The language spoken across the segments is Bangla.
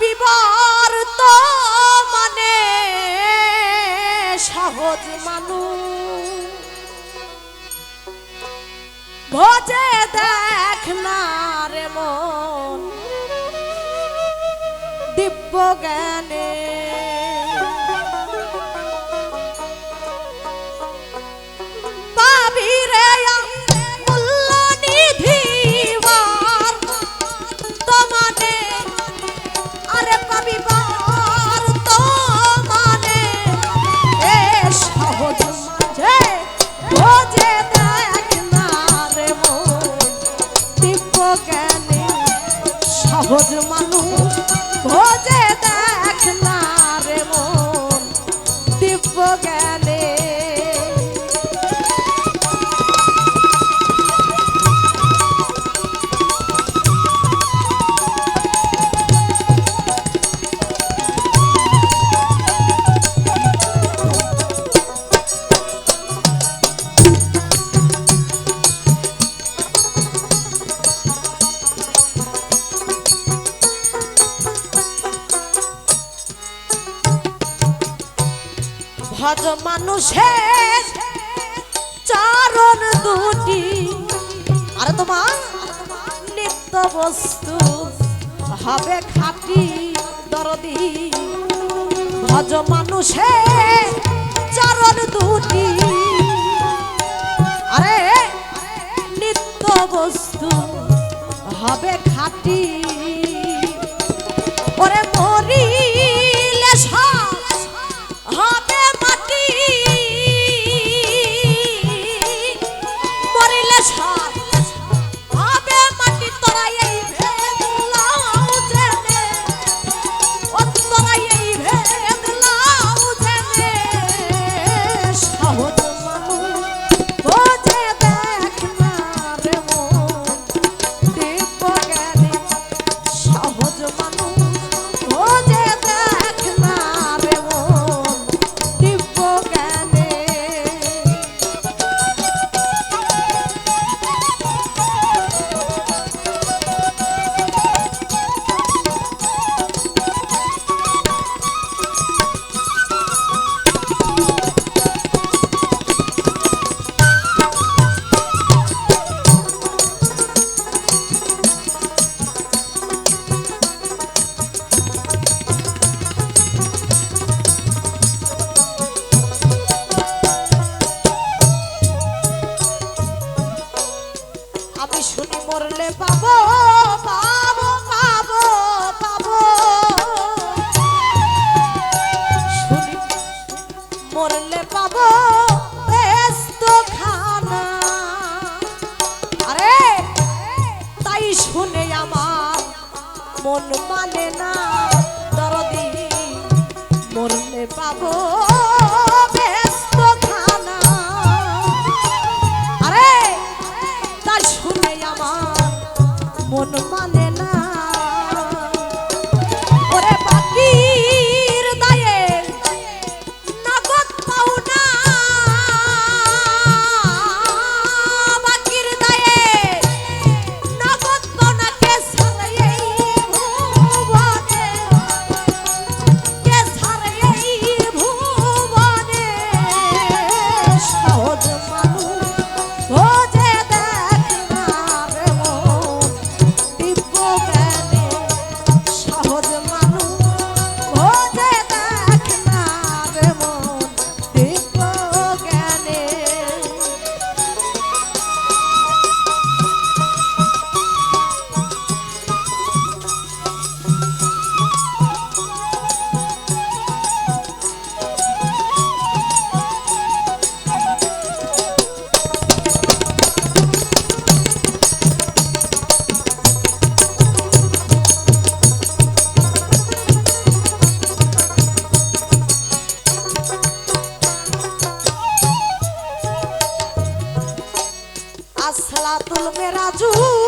বিবর্ত মানে সহজ মানুষ। ভোজে দেখ না রে মন দিব্য জ্ঞানে। সহজ মানুষ সহজ মানুষের চারণ দুটি। আর তোমার নিত্য বস্তু হবে খাটি দরদি। ভজ মানুষের চারণ দুটি। আরে, নিত্য বস্তু হবে খাটি। ওরে মরি যাব খানা। আরে তাই শুনে আমার মন মানে না দরদি মরলে পাবো pelo beirado.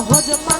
সহজ মা